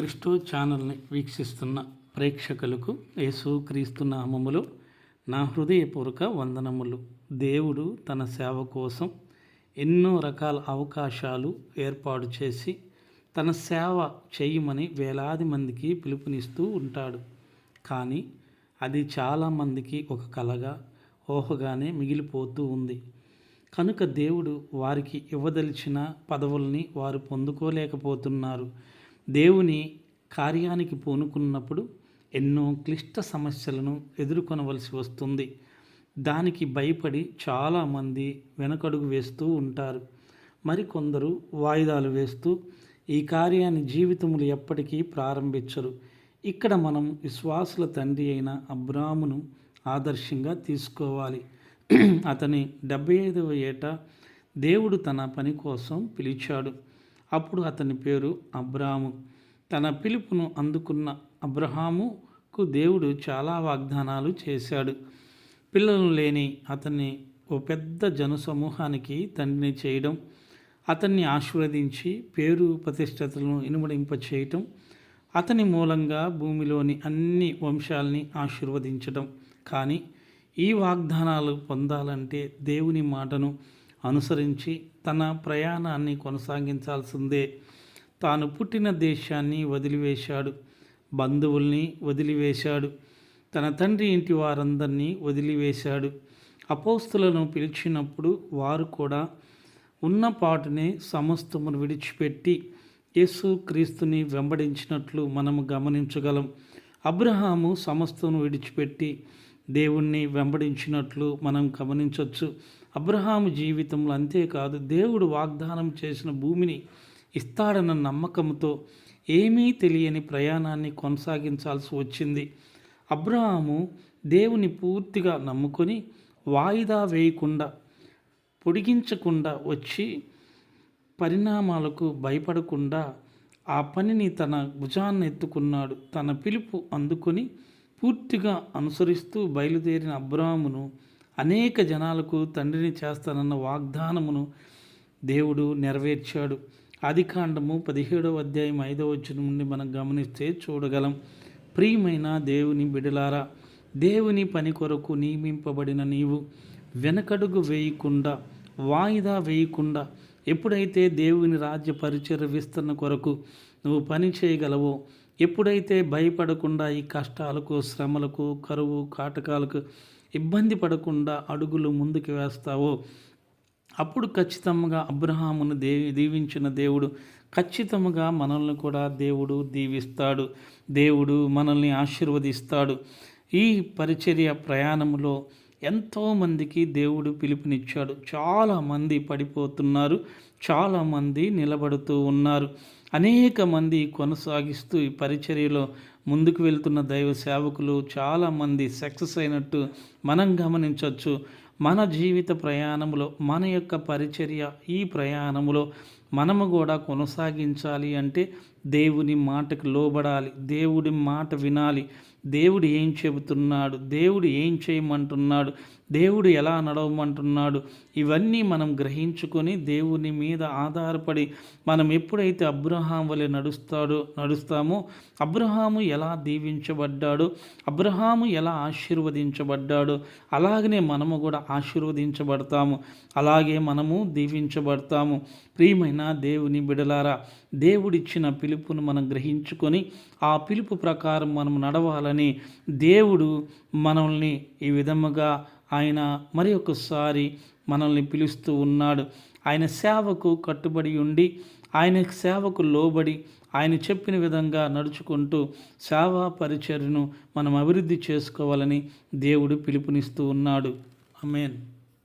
Cristo ఛానల్ని వీక్షిస్తున్న ప్రేక్షకులకు యేసు క్రీస్తు నామములు నా హృదయపూర్వక వందనములు. దేవుడు తన సేవ కోసం ఎన్నో రకాల అవకాశాలు ఏర్పాటు చేసి తన సేవ చేయమని వేలాది మందికి పిలుపునిస్తూ ఉంటాడు. కానీ అది చాలామందికి ఒక కలగా ఊహగానే మిగిలిపోతూ ఉంది. కనుక దేవుడు వారికి ఇవ్వదలిచిన పదవుల్ని వారు పొందుకోలేకపోతున్నారు. దేవుని కార్యానికి పూనుకున్నప్పుడు ఎన్నో క్లిష్ట సమస్యలను ఎదుర్కొనవలసి వస్తుంది. దానికి భయపడి చాలామంది వెనకడుగు వేస్తూ ఉంటారు. మరికొందరు వాయిదాలు వేస్తూ ఈ కార్యాన్ని జీవితములు ఎప్పటికీ ప్రారంభించరు. ఇక్కడ మనం విశ్వాసుల తండ్రి అయిన అబ్రామును ఆదర్శంగా తీసుకోవాలి. అతని డెబ్బై ఐదవ ఏట దేవుడు తన పని కోసం పిలిచాడు. అప్పుడు అతని పేరు అబ్రాము. తన పిలుపును అందుకున్న అబ్రహాముకు దేవుడు చాలా వాగ్దానాలు చేశాడు. పిల్లలు లేని అతన్ని ఓ పెద్ద జన సమూహానికి తండ్రిని చేయడం అతన్ని ఆశీర్వదించి పేరు ప్రతిష్టతలను ఇనుమడింప చేయటం అతని మూలంగా భూమిలోని అన్ని వంశాల్ని ఆశీర్వదించడం కానీ ఈ వాగ్దానాలు పొందాలంటే దేవుని మాటను అనుసరించి తన ప్రయాణాన్ని కొనసాగించాల్సిందే. తాను పుట్టిన దేశాన్ని వదిలివేశాడు. బంధువుల్ని వదిలివేశాడు. తన తండ్రి ఇంటి వారందరినీ వదిలివేశాడు. అపోస్తులను పిలిచినప్పుడు వారు కూడా ఉన్న పాటునే సమస్తమును విడిచిపెట్టి యేసు క్రీస్తుని వెంబడించినట్లు మనము గమనించగలం. అబ్రహాము సమస్తను విడిచిపెట్టి దేవుణ్ణి వెంబడించినట్లు మనం గమనించవచ్చు అబ్రహాము జీవితంలో అంతేకాదు దేవుడు వాగ్దానం చేసిన భూమిని ఇస్తాడన్న నమ్మకంతో ఏమీ తెలియని ప్రయాణాన్ని కొనసాగించాల్సి వచ్చింది. అబ్రహాము దేవుని పూర్తిగా నమ్ముకొని వాయిదా వేయకుండా పొడిగించకుండా వచ్చి పరిణామాలకు భయపడకుండా ఆ పనిని తన భుజాన్ని ఎత్తుకున్నాడు తన పిలుపు అందుకొని పూర్తిగా అనుసరిస్తూ బయలుదేరిన అబ్రామును అనేక జనాలకు తండ్రిని చేస్తానన్న వాగ్దానమును దేవుడు నెరవేర్చాడు. ఆదికాండము పదిహేడవ అధ్యాయం ఐదవ వచ్చిన నుండి మనం గమనిస్తే చూడగలం. ప్రియమైన దేవుని బిడలారా దేవుని పని కొరకు నియమింపబడిన నీవు వెనకడుగు వేయకుండా వాయిదా వేయకుండా ఎప్పుడైతే దేవుని రాజ్య పరిచయ విస్తరణ కొరకు నువ్వు పని చేయగలవో ఎప్పుడైతే భయపడకుండా ఈ కష్టాలకు శ్రమలకు కరువు కాటకాలకు ఇబ్బంది పడకుండా అడుగులు ముందుకు వేస్తావో అప్పుడు ఖచ్చితంగా అబ్రహామును దేవి దీవించిన దేవుడు ఖచ్చితంగా మనల్ని కూడా దేవుడు దీవిస్తాడు. దేవుడు మనల్ని ఆశీర్వదిస్తాడు. ఈ పరిచర్య ప్రయాణంలో ఎంతోమందికి దేవుడు పిలుపునిచ్చాడు. చాలామంది పడిపోతున్నారు. చాలామంది నిలబడుతూ ఉన్నారు. అనేక మంది కొనసాగిస్తూ ఈ పరిచర్యలో ముందుకు వెళ్తున్న దైవ సేవకులు చాలామంది సక్సెస్ అయినట్టు మనం గమనించవచ్చు. మన జీవిత ప్రయాణంలో మన యొక్క పరిచర్య ఈ ప్రయాణంలో మనము కూడా కొనసాగించాలి అంటే దేవుని మాటకు లోబడాలి దేవుడి మాట వినాలి. దేవుడు ఏం చెబుతున్నాడు దేవుడు ఏం చేయమంటున్నాడు దేవుడు ఎలా నడవమంటున్నాడు? ఇవన్నీ మనం గ్రహించుకొని దేవుని మీద ఆధారపడి మనం ఎప్పుడైతే అబ్రహాం వలె నడుస్తాడో నడుస్తామో అబ్రహాము ఎలా దీవించబడ్డాడో? అబ్రహాము ఎలా ఆశీర్వదించబడ్డాడో? అలాగనే మనము కూడా ఆశీర్వదించబడతాము. అలాగే మనము దీవించబడతాము. ప్రియమైన దేవుని బిడలారా దేవుడిచ్చిన పిలుపును మనం గ్రహించుకొని ఆ పిలుపు ప్రకారం మనం నడవాలని దేవుడు మనల్ని ఈ విధముగా ఆయన మరి ఒకసారి మనల్ని పిలుస్తూ ఉన్నాడు. ఆయన సేవకు కట్టుబడి ఉండి ఆయన సేవకు లోబడి ఆయన చెప్పిన విధంగా నడుచుకుంటూ సేవా పరిచర్ను మనం అభివృద్ధి చేసుకోవాలని దేవుడు పిలుపునిస్తూ ఉన్నాడు. అమేన్